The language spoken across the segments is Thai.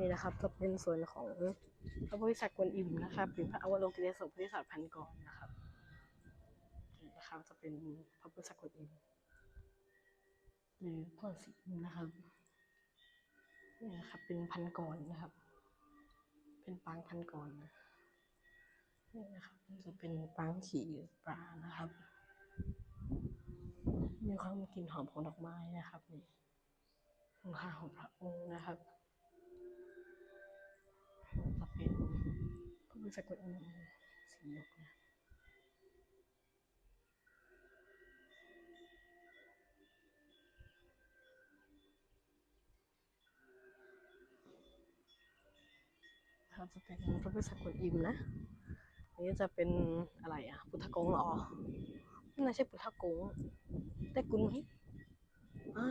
นี่นะครับก็เป็นส่วนของพระโพธิสัตว์กวนอิมนะครับหรือพระอวโลกิเตศพโพธิสัตว์พันกรนะครับนี่นะครับจะเป็นพระโพธิสัตว์กวนอิมหรือกวนสีอิมนะครับนี่นะครับเป็นพันกรนะครับ เป็นปางพันกรนี่นะครับจะเป็นปางขี่ปลานะครับ มีความกลิ่นหอมของดอกไม้นะครับนี่คุณค่าของพระองค์นะครับ พระพุทธสกุลอิมสีหยกนะครับจะเป็นพระพุทธสกุลอิมนะอันนี้จะเป็นอะไรอะ พุทธกงหรอไม่น่าใช่พุทธกงแต่กุนไหมอ่า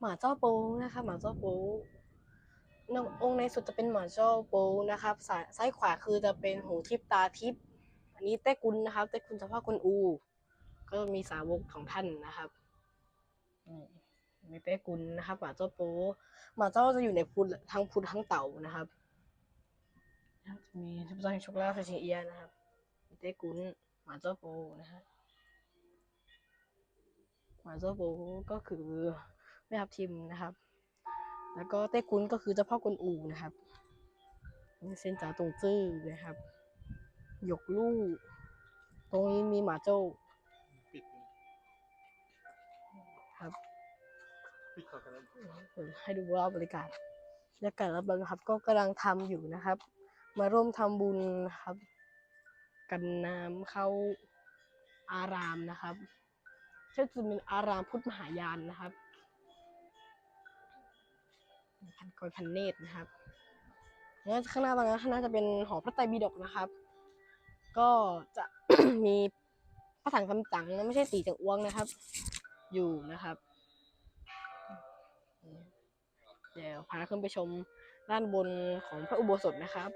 หมาเจ้าโป้นะคะหมาเจ้าโป้ ององค์ในสุดจะเป็นหมาเจ้าโป้นะครับซ้ายซ้ายขวาคือจะเป็นหูทิพตาทิพอันนี้เต้กุนนะครับเต้กุนเฉพาะกุนอู ก็มีสาวกของท่านนะครับนี่มีเต้กุนนะครับหมาเจ้าโป้หมาเจ้าจะอยู่ในพุทธทั้งพุทธทั้งเต่านะครับจะมีทิพย์จ้าแห่งโชคลาภพระชิงเอียนะครับมีเต้กุนหมาเจ้าโป้นะฮะหมาโซโบก็คือแม่ทับทิมนะครับ แล้วก็เต้กุนก็คือเจ้าพ่อกวนอูนะครับเส้นจ่าตรงจื้อนะครับ หยกลู่ตรงนี้มีหมาโจ้ปิดครับให้ดูว่าบริการบรรยากาศรับรองครับ ก็กำลังทำอยู่นะครับ มาร่วมทำบุญนะครับ กันน้ำเข้าอารามนะครับชื่อจะเป็นอารามพุทธมหายานนะครับ พันกรพันเนตรนะครับแล้วข้างหน้าตรงนั้นข้างหน้าจะเป็นหอพระไตรปิฎกนะครับ ก็จะมีพระถังคำจังนะไม่ใช่ตีจังอ้วงนะครับ อยู่นะครับ เดี๋ยวพาขึ้นไปชมด้านบนของพระอุโบสถนะครับ